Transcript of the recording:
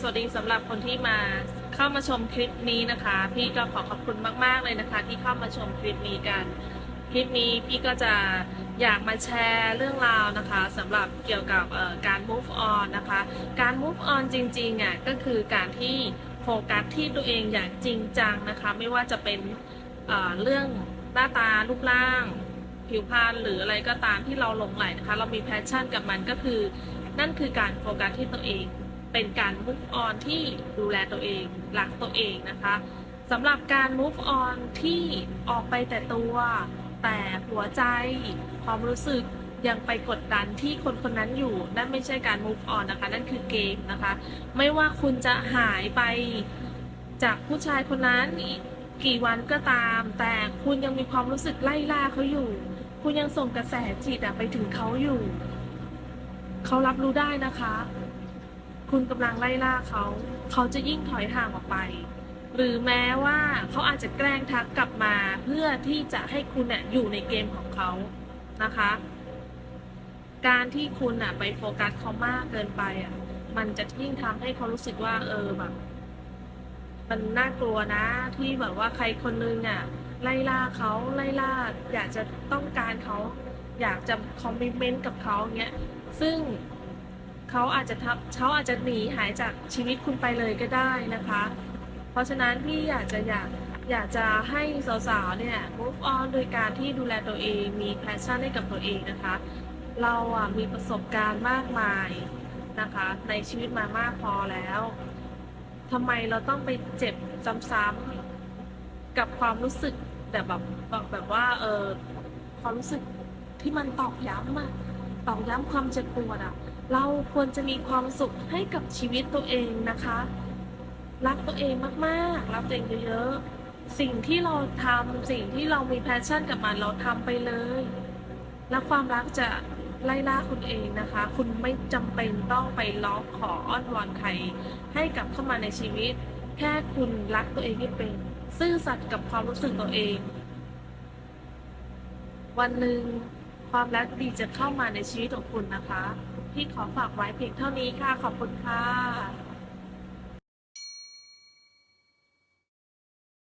สวัสดีสำหรับคนที่มาเข้ามาชมคลิปนี้นะคะ พี่ก็ขอขอบคุณมากๆเลยนะคะ ที่เข้ามาชมคลิปนี้กัน คลิปนี้พี่ก็จะอยากมาแชร์เรื่องราวนะคะสำหรับเกี่ยวกับการ move on นะคะ การ move on จริงๆอะก็คือการที่โฟกัสที่ตัวเองอย่างจริงจังนะคะ ไม่ว่าจะเป็นเเรื่องหน้าตารูปร่าง ผิวพรรณหรืออะไรก็ตามที่เราหลงไหลนะคะ เรามีแพชชั่นกับมันก็คือ นั่นคือการโฟกัสที่ตัวเอง เป็นการ move on ที่ดูแลตัวเองรักตัวเองนะคะสำหรับการ move on ที่ออกไปแต่ตัว แต่หัวใจ ความรู้สึกยังไปกดดันที่คนคนนั้นอยู่ นั่นไม่ใช่การ move on นะคะ นั่นคือเกมนะคะ ไม่ว่าคุณจะหายไปจากผู้ชายคนนั้นกี่วันก็ตาม แต่คุณยังมีความรู้สึกไล่ล่าเขาอยู่ คุณยังส่งกระแสจิตไปถึงเขาอยู่ เขารับรู้ได้นะคะ คุณกำลังไล่ล่าเขา เขาจะยิ่งถอยห่างออกไป หรือแม้ว่าเขาอาจจะแกล้งทักกลับมาเพื่อที่จะให้คุณน่ะอยู่ในเกมของเขานะคะ การที่คุณน่ะไปโฟกัสเขามากเกินไปอะ มันจะยิ่งทำให้เขารู้สึกว่า เออแบบ มันน่ากลัวนะ ที่แบบว่าใครคนนึงอะไล่ล่าเขาไล่ล่า อยากจะต้องการเขาอยากจะคอมมิเมนต์กับเขาเงี้ย ซึ่ง เขาอาจจะทับเขาอาจจะหนีหายจากชีวิตคุณไปเลยก็ได้นะคะ เพราะฉะนั้นพี่อยากจะอยากอยากจะให้สาวๆเนี่ย move on โดยการที่ดูแลตัวเอง มี passion ให้กับตัวเองนะคะ เราอะมีประสบการณ์มากมายนะคะ ในชีวิตมามากพอแล้วทำไมเราต้องไปเจ็บซ้ำๆกับความรู้สึกแต่แบบแบบแบบว่าเออความรู้สึกที่มันตอกย้ำอะ ตอกย้ำความเจ็บปวดอะเราควรจะมีความสุขให้กับชีวิตตัวเองนะคะ รักตัวเองมากๆ รักตัวเองเยอะๆ สิ่งที่เราทำสิ่งที่เรามีแพชชั่นกับมันเราทำไปเลย แล้วความรักจะไล่ล่าคุณเองนะคะ คุณไม่จำเป็นต้องไปร้องขออ้อนวอนใคร ให้กลับเข้ามาในชีวิต แค่คุณรักตัวเองให้เป็น ซื่อสัตย์กับความรู้สึกตัวเอง วันหนึ่ง ความรักดีจะเข้ามาในชีวิตของคุณนะคะพี่ขอฝากไว้เพียงเท่านี้ค่ะ ขอบคุณค่ะ